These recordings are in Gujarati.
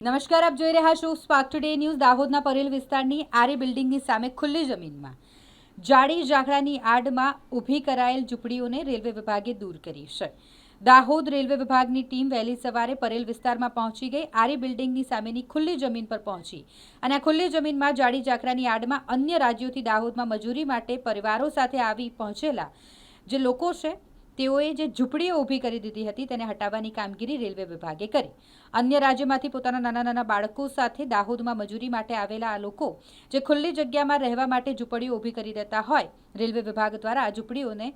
નમસ્કાર, આપ જોઈ રહ્યા છો સ્પાર્ક ટુડે ન્યૂઝ દાહોદના પરેલ વિસ્તારની આરે બિલ્ડિંગની સામે ખુલ્લી જમીનમાં. જાડી ઝાકડાની આડમાં ઊભી કરાયેલ ઝૂંપડીઓને રેલવે વિભાગે દૂર કરી છે. દાહોદ રેલવે વિભાગની ટીમ વહેલી સવારે પરેલ વિસ્તારમાં પહોંચી ગઈ, આરી બિલ્ડિંગની સામેની ખુલ્લી જમીન પર પહોંચી. અને આ ખુલ્લી જમીનમાં જાડી ઝાકડાની આડમાં અન્ય રાજ્યોથી દાહોદમાં મજૂરી માટે પરિવારો સાથે આવી પહોંચેલા જે લોકો છે તેઓએ જે ઝૂંપડીઓ ઊભી કરી દીધી હતી તેને હટાવવાની કામગીરી રેલવે વિભાગે કરી. અન્ય રાજ્યમાંથી પોતાના નાના નાના બાળકો સાથે દાહોદમાં મજૂરી માટે આવેલા આ લોકો જે ખુલ્લી જગ્યામાં રહેવા માટે ઝૂંપડીઓ ઊભી કરી દેતા હોય, રેલવે વિભાગ દ્વારા આ ઝૂંપડીઓને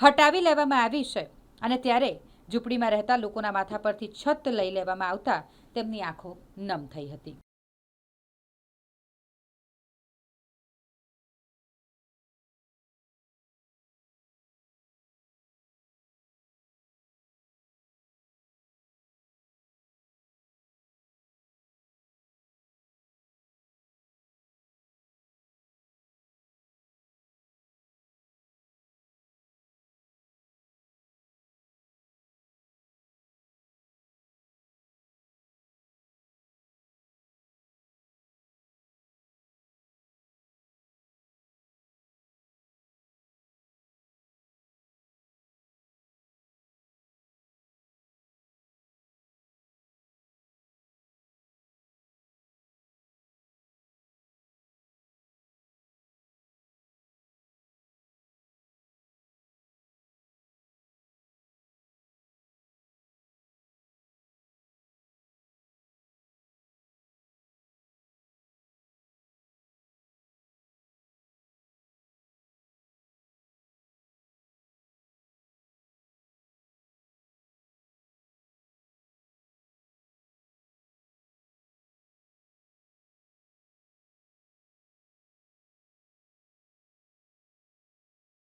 હટાવી લેવામાં આવી છે અને ત્યારે ઝૂંપડીમાં રહેતા લોકોના માથા પરથી છત લઈ લેવામાં આવતા તેમની આંખો નમ થઈ હતી.